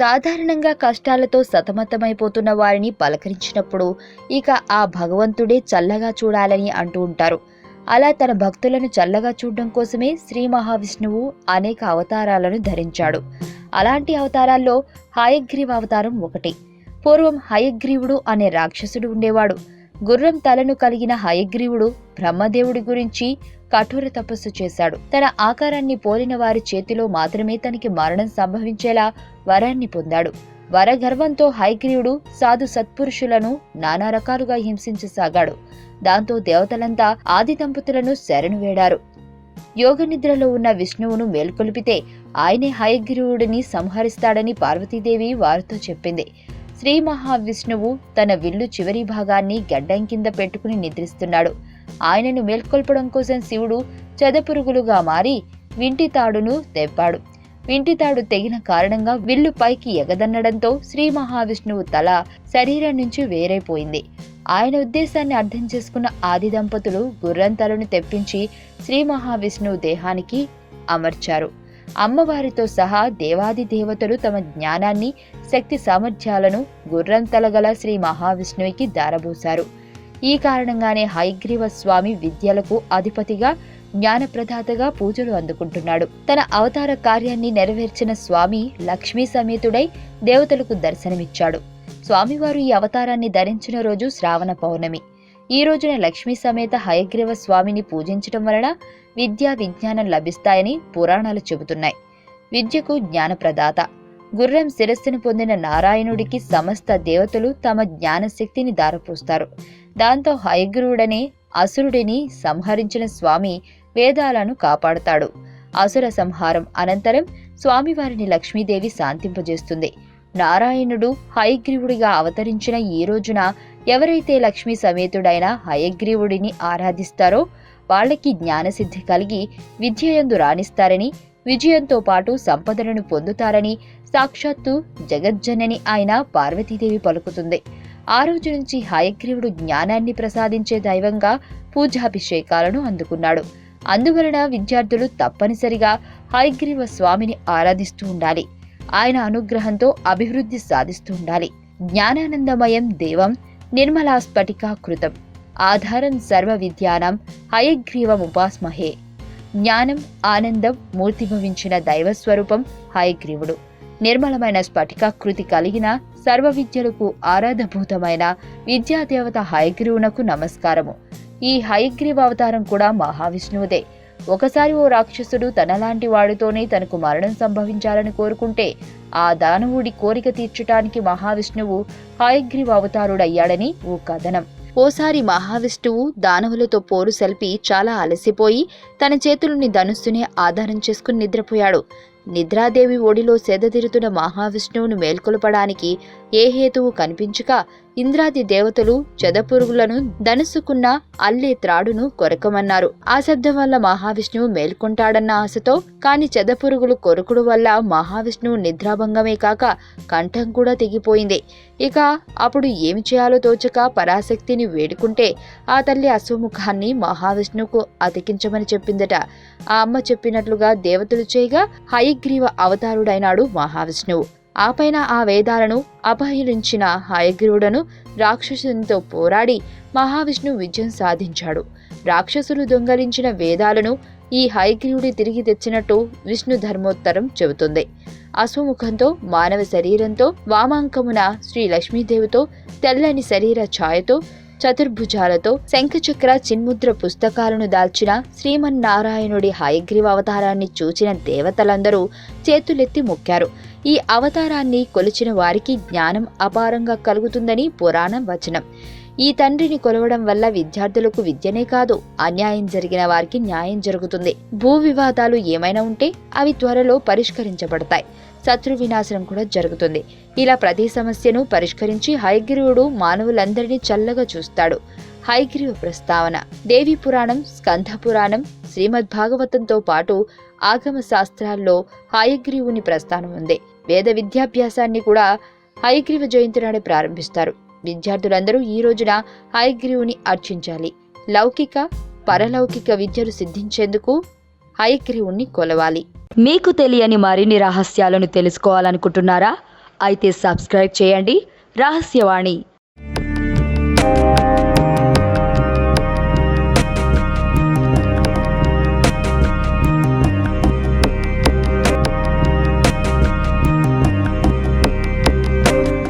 సాధారణంగా కష్టాలతో సతమతమైపోతున్న వారిని పలకరించినప్పుడు ఇక ఆ భగవంతుడే చల్లగా చూడాలని అంటూ ఉంటారు. అలా తన భక్తులను చల్లగా చూడడం కోసమే శ్రీ మహావిష్ణువు అనేక అవతారాలను ధరించాడు. అలాంటి అవతారాల్లో హయగ్రీవ అవతారం ఒకటి. పూర్వం హయగ్రీవుడు అనే రాక్షసుడు ఉండేవాడు. గుర్రం తలను కలిగిన హయగ్రీవుడు బ్రహ్మదేవుడి గురించి కఠోర తపస్సు చేశాడు. తన ఆకారాన్ని పోలిన వారి చేతిలో మాత్రమే తనకి మరణం సంభవించేలా వరాన్ని పొందాడు. వరగర్వంతో హైగ్రీవుడు సాధు సత్పురుషులను నానా రకాలుగా హింసించసాగాడు. దాంతో దేవతలంతా ఆది దంపతులను శరణు వేడారు. యోగ నిద్రలో ఉన్న విష్ణువును మేల్కొల్పితే ఆయనే హయగ్రీవుడిని సంహరిస్తాడని పార్వతీదేవి వారితో చెప్పింది. శ్రీ మహావిష్ణువు తన విల్లు చివరి భాగాన్ని గడ్డం కింద పెట్టుకుని నిద్రిస్తున్నాడు. ఆయనను మేల్కొల్పడం కోసం శివుడు చెదపురుగులుగా మారి వింటి తాడును తెప్పాడు. వింటి తాడు తెగిన కారణంగా విల్లు పైకి ఎగదన్నడంతో శ్రీ మహావిష్ణువు తల శరీరం నుంచి వేరైపోయింది. ఆయన ఉద్దేశాన్ని అర్థం చేసుకున్న ఆది దంపతులు గుర్రం తలను తెప్పించి శ్రీ మహావిష్ణువు దేహానికి అమర్చారు. అమ్మవారితో సహా దేవాది దేవతలు తమ జ్ఞానాన్ని శక్తి సామర్థ్యాలను గుర్రం తలగల శ్రీ మహావిష్ణువుకి దారబోశారు ఈ కారణంగానే హైగ్రీవ స్వామి విద్యలకు అధిపతిగా జ్ఞానప్రదాతగా పూజలు అందుకుంటున్నాడు. తన అవతార కార్యాన్ని నెరవేర్చిన స్వామి లక్ష్మీ సమేతుడై దేవతలకు దర్శనమిచ్చాడు. స్వామివారు ఈ అవతారాన్ని ధరించిన రోజు శ్రావణ పౌర్ణమి. ఈ రోజున లక్ష్మీ సమేత హయగ్రీవ స్వామిని పూజించటం వలన విద్యా విజ్ఞానం లభిస్తాయని పురాణాలు చెబుతున్నాయి. విద్యకు జ్ఞానప్రదాత. గుర్రం శిరస్సును పొందిన నారాయణుడికి సమస్త దేవతలు తమ జ్ఞానశక్తిని దారపోస్తారు దాంతో హయగ్రీవుడనే అసురుడిని సంహరించిన స్వామి వేదాలను కాపాడుతాడు. అసుర సంహారం అనంతరం స్వామివారిని లక్ష్మీదేవి శాంతింపజేస్తుంది. నారాయణుడు హయగ్రీవుడిగా అవతరించిన ఈ రోజున ఎవరైతే లక్ష్మీ సమేతుడైన హయగ్రీవుడిని ఆరాధిస్తారో వాళ్ళకి జ్ఞానసిద్ధి కలిగి విద్యయందు రాణిస్తారని విజయంతో పాటు సంపదలను పొందుతారని సాక్షాత్తు జగజ్జనని ఆయన పార్వతీదేవి పలుకుతుంది. ఆ రోజు నుంచి హయగ్రీవుడు జ్ఞానాన్ని ప్రసాదించే దైవంగా పూజాభిషేకాలను అందుకున్నాడు. అందువలన విద్యార్థులు తప్పనిసరిగా హయగ్రీవ స్వామిని ఆరాధిస్తూ ఉండాలి. ఆయన అనుగ్రహంతో అభివృద్ధి సాధిస్తూ ఉండాలి. జ్ఞానానందమయం దేవం నిర్మలా స్ఫటికాకృతం ఆధారం సర్వ విద్యానం హయగ్రీవముపాస్మహే జ్ఞానం ఆనందం మూర్తిభవించిన దైవస్వరూపం హయగ్రీవుడు. నిర్మలమైన స్ఫటికాకృతి కలిగిన సర్వ విద్యలకు ఆరాధభూతమైన విద్యాదేవత హయగ్రీవునకు నమస్కారము. ఈ హయగ్రీవ అవతారం కూడా మహావిష్ణువుదే. ఒకసారి ఓ రాక్షసుడు తనలాంటి వాడితోనే తనకు మరణం సంభవించాలని కోరుకుంటే ఆ దానవుడి కోరిక తీర్చటానికి మహావిష్ణువు హయగ్రీవ అవతారుడయ్యాడని ఓ కథనం. ఓసారి మహావిష్ణువు దానవులతో పోరు సల్పి చాలా అలసిపోయి తన చేతులని ధనుస్సునే ఆధారం చేసుకుని నిద్రపోయాడు. నిద్రాదేవి ఒడిలో సెదతిరుతున్న మహావిష్ణువును మేల్కొలపడానికి ఏ హేతువు కనిపించక ఇంద్రాది దేవతలు చెదపురుగులను ధనుసుకున్న అల్లే త్రాడును కొరకమన్నారు. ఆ శబ్దం వల్ల మహావిష్ణువు మేల్కొంటాడన్న ఆశతో కాని చెదపురుగులు కొరుకుడు వల్ల మహావిష్ణువు నిద్రాభంగమే కాక కంఠం కూడా తెగిపోయింది. ఇక అప్పుడు ఏమి చేయాలో తోచక పరాశక్తిని వేడుకుంటే ఆ తల్లి అశ్వముఖాన్ని మహావిష్ణువుకు అతికించమని చెప్పిందట. ఆ అమ్మ చెప్పినట్లుగా దేవతలు చేయగా హయగ్రీవ అవతారుడైనాడు మహావిష్ణువు. ఆపైన ఆ వేదాలను అపహరించిన హయగ్రీవుడను రాక్షసునితో పోరాడి మహావిష్ణువు విజయం సాధించాడు. రాక్షసులు దొంగలించిన వేదాలను ఈ హయగ్రీవుడి తిరిగి తెచ్చినట్టు విష్ణు ధర్మోత్తరం చెబుతుంది. అశ్వముఖంతో మానవ శరీరంతో వామాంకమున శ్రీ లక్ష్మీదేవితో తెల్లని శరీర ఛాయతో చతుర్భుజాలతో శంఖచక్ర చిన్ముద్ర పుస్తకాలను దాల్చిన శ్రీమన్నారాయణుడి హయగ్రీవ అవతారాన్ని చూచిన దేవతలందరూ చేతులెత్తి మొక్కారు. ఈ అవతారాన్ని కొలిచిన వారికి జ్ఞానం అపారంగా కలుగుతుందని పురాణం వచనం. ఈ తండ్రిని కొలవడం వల్ల విద్యార్థులకు విద్యనే కాదు అన్యాయం జరిగిన వారికి న్యాయం జరుగుతుంది. భూ వివాదాలు ఏమైనా ఉంటే అవి త్వరలో పరిష్కరించబడతాయి. శత్రు వినాశనం కూడా జరుగుతుంది. ఇలా ప్రతి సమస్యను పరిష్కరించి హయగ్రీవుడు మానవులందరినీ చల్లగా చూస్తాడు. హైగ్రీవ ప్రస్తావన దేవి పురాణం స్కంధ పురాణం శ్రీమద్ భాగవతంతో పాటు ఆగమ శాస్త్రాల్లో హయగ్రీవుని ప్రస్థానం ఉంది. వేద విద్యాభ్యాసాన్ని కూడా హయగ్రీవ జయంతి నాడే ప్రారంభిస్తారు. విద్యార్థులందరూ ఈ రోజున హయగ్రీవుని అర్చించాలి. లౌకిక పరలౌకిక విద్యలు సిద్ధించేందుకు హయగ్రీవుణ్ణి కొలవాలి. మీకు తెలియని మరిన్ని రహస్యాలను తెలుసుకోవాలనుకుంటున్నారా? అయితే సబ్స్క్రైబ్ చేయండి. రహస్యవాణి.